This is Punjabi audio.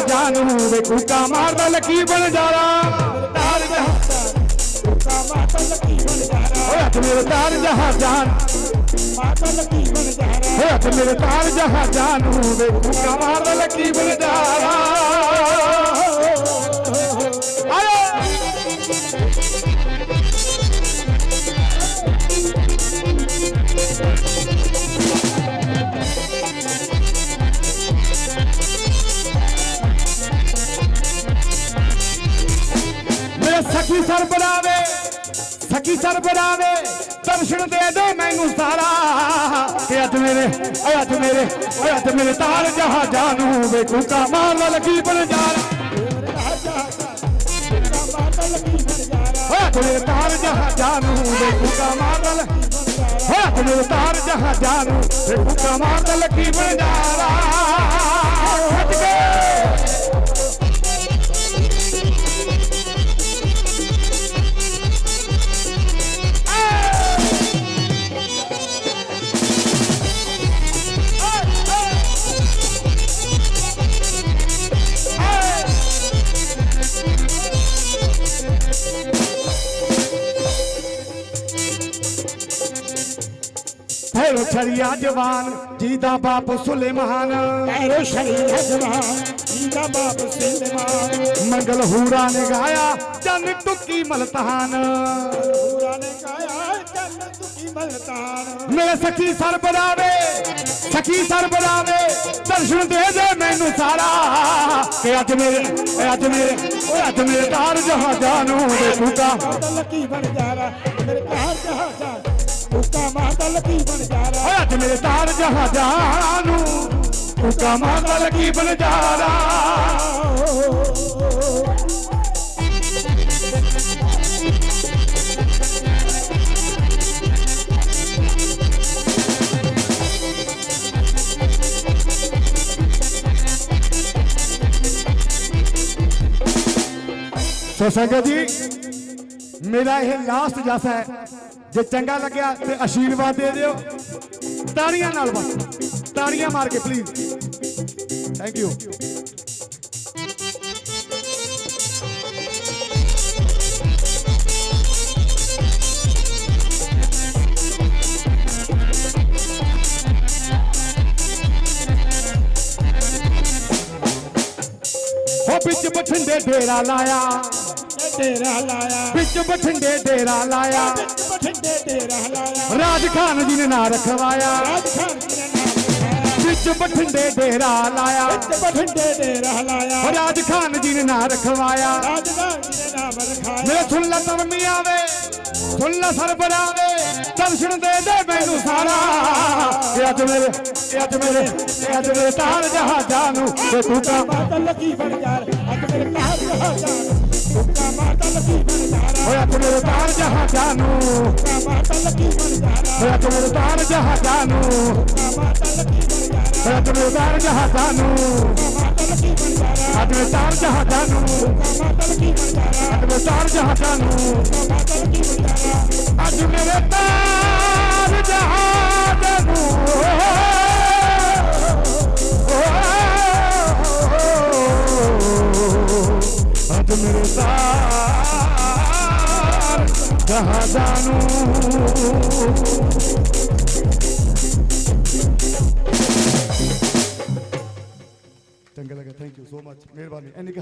ਜਹਾਜ਼ਾਂ ਨੂੰ ਵੇ ਕੂਕਾ ਮਾਰਦਾ, ਲੱਕੀ ਬਣ ਜਾਰਾ ਤਾਰ ਜਹਾਜ਼ਾਂ ਕੂਕਾ ਮਾਤਾ ਲੱਕੀ ਬਣ ਜਾਰਾ ਓਏ ਹੱਥ ਮੇਰੇ ਤਾਰ ਜਹਾਜ਼ਾਂ ਮਾਤਾ ਲੱਕੀ ਬਣ ਜਾਰਾ ਓਏ ਹੱਥ ਮੇਰੇ ਤਾਰ ਜਹਾਜ਼ਾਂ ਨੂੰ ਵੇ ਕੂਕਾ ਮਾਰਦਾ, ਲੱਕੀ ਬਣ ਜਾਰਾ ਸਖੀ ਸਰ ਬਣਾਵੇ ਸਖੀ ਸਰ ਬਣਾਵੇ ਦਰਸ਼ਨ ਦੇ ਦੇ ਮੈਨੂੰ ਸਾਰਾ। ਤੇ ਅੱਜ ਮੇਰੇ ਓਏ ਅੱਜ ਮੇਰੇ ਓਏ ਅੱਜ ਮੇਰੇ ਤਾਰ ਜਹਾਜ਼ਾਂ ਨੂੰ ਵੇ ਕੂਕਾ ਮਾਰਦਾ ਬਣ ਜਾਰਾ ਮੇਰੇ ਤਾਰ ਜਹਾਜ਼ਾਂ ਕੂਕਾ ਮਾਤਾ ਲੱਕੀ ਬਣ ਜਾਰਾ ਨੂੰ ਵੇ ਕੂਕਾ ਮਾਰਦਾ ਲੱਕੀ ਓਏ ਤਾਰ ਜਹਾਜ਼ਾਂ ਨੂੰ ਵੇ ਕੂਕਾ ਮਾਰਦਾ ਬਣ ਜਾਰਾ ਫੇਰੋ ਛੜੀਆ ਜਵਾਨ ਜੀ ਦਾ ਬਾਪ ਸੁਲੇਮਾਨ। ਐਰੋ ਸ਼ਰੀਰ ਜਵਾਨ ਜੀਦਾ ਬਾਪ ਸਿੰਦਮਾਨ ਮੰਗਲ ਹੂਰਾ ਨੇ ਗਾਇਆ ਜਨ ਟੁੱਕੀ ਮਲਤਾਨ। ਪੂਰਾ ਨੇ ਕਾਇਆ ਚੱਲ ਤੁਕੀ ਮਲਤਾਨ। ਮੇਰੇ ਸਖੀ ਸਰ ਬਰਾਵੇ ਸਖੀ ਸਰ ਬਰਾਵੇ ਦਰਸ਼ਨ ਦੇ ਦੇ ਮੈਨੂੰ ਸਾਰਾ। ਕਿ ਅੱਜ ਮੇਰੇ ਅੱਜ ਮੇਰੇ ਓਏ ਅੱਜ ਮੇਰੇ ਤਾਰ ਜਹਾਜ਼ਾਂ ਨੂੰ ਦੇਖੂਗਾ ਲੱਕੀ ਬਣ ਜਾਰਾ ਮੇਰੇ ਤਾਰ ਜਹਾਜ਼ਾਂ ਕੂਕਾ ਮਾਤਾ ਲੱਕੀ ਬਣ ਜਾਰਾ ਓਏ ਅੱਜ ਮੇਰੇ ਤਾਰ ਜਹਾਜ਼ਾਂ ਨੂੰ ਕੂਕਾ ਮਾਤਾ ਲੱਗੀ ਬਨਜਾਰਾ ਸੋ ਸੰਗਤ ਜੀ ਮੇਰਾ ਇਹ ਲਾਸਟ ਜਸ ਹੈ ਜੇ ਚੰਗਾ ਲੱਗਿਆ ਤੇ ਆਸ਼ੀਰਵਾਦ ਦੇ ਦਿਓ ਤਾੜੀਆਂ ਨਾਲ ਬਸ ਤਾੜੀਆਂ ਮਾਰ ਕੇ ਪਲੀਜ਼ ਥੈਂਕ ਯੂ ਹੋ ਵਿੱਚ ਬਠਿੰਡੇ ਡੇਰਾ ਲਾਇਆ ਲਾਇਆ। ਵਿੱਚ ਬਠਿੰਡੇ ਡੇਰਾ ਲਾਇਆ। ਵਿੱਚ ਬਠਿੰਡੇ ਤੇਰਾ ਲਾਇਆ। ਰਾਜ ਖਾਨ ਜੀ ਨੇ ਨਾਂ ਰਖਵਾਇਆ। ਰਾਜ ਖਾਨ ਜੀ ਨੇ ਨਾਮ ਰਖਾਇਆ ਵਿੱਚ ਬਠਿੰਡੇ ਡੇਰਾ ਲਾਇਆ। ਵਿੱਚ ਬਠਿੰਡੇ ਤੇਰਾ ਲਾਇਆ। ਰਾਜ ਖਾਨ ਜੀ ਨੇ ਨਾਂ ਰਖਵਾਇਆ। ਜੀ ਨੇ ਰਖਾਇਆ ਮੇਰੇ ਸੁਣ ਲੈ ਤਰਮੀ ਆਵੇ ਸੁਣ ਲੈ ਸਰਬਰਾਵੇ ਦਰਸ਼ਨ ਦੇ ਦੇ ਮੈਨੂੰ ਸਾਰਾ। ਇਹ ਅੱਜ ਮੇਰੇ ਇਹ ਅੱਜ ਮੇਰੇ ਇਹ ਅੱਜ ਮੇਰੇ ਤਾਰ ਜਹਾਜ਼ਾਂ ਨੂੰ ਤੇ ਤੂੰ ਤਾਂ ਲੱਕੀ ਬਣ ਜਾਰ ਅੱਜ ਮੇਰੇ ਤਾਰ ਜਹਾਜ਼ਾਂ ਕੂਕਾ ਮਾਤਾ ਲੱਕੀ ਬਣ ਜਾਰਾ ਓਏ ਅੱਜ ਮੇਰੇ ਤਾਰ ਜਹਾਜ਼ਾਂ ਨੂੰ। ਕੂਕਾ ਮਾਤਾ ਲੱਕੀ ਬਣ ਜਾਰਾ ਓਏ ਅੱਜ ਮੇਰੇ ਤਾਰ ਜਹਾਜ਼ਾਂ ਨੂੰ। ਕੂਕਾ ਮਾਤਾ ਲੱਕੀ ਬਣ ਜਾਰਾ ਓਏ ਅੱਜ ਮੇਰੇ ਤਾਰ ਜਹਾਜ਼ਾਂ ਨੂੰ। ਮਾਤਾ ਲੱਕੀ ਬਣ ਜਾਰਾ ਅੱਜ ਮੇਰੇ ਤਾਰ ਜਹਾਜ਼ਾਂ ਨੂੰ। ਮਾਤਾ ਲੱਕੀ ਬਣ ਜਾਰਾ ਅੱਜ ਮੇਰੇ ਤਾਰ ਜਹਾਜ਼ਾਂ ਨੂੰ। ਮਾਤਾ ਲੱਕੀ ਬਣ ਜਾਰਾ ਅੱਜ ਮੇਰੇ ਤਾਰ ਅੱਜ ਮੇਰੇ ਤਾਰ ਜਹਾਜ਼ਾਂ ਨੂੰ ਚੰਗਾ ਲੱਗਾ ਥੈਂਕ ਯੂ ਸੋ ਮਚ ਮਿਹਰਬਾਨੀ। ਇੰਨੀ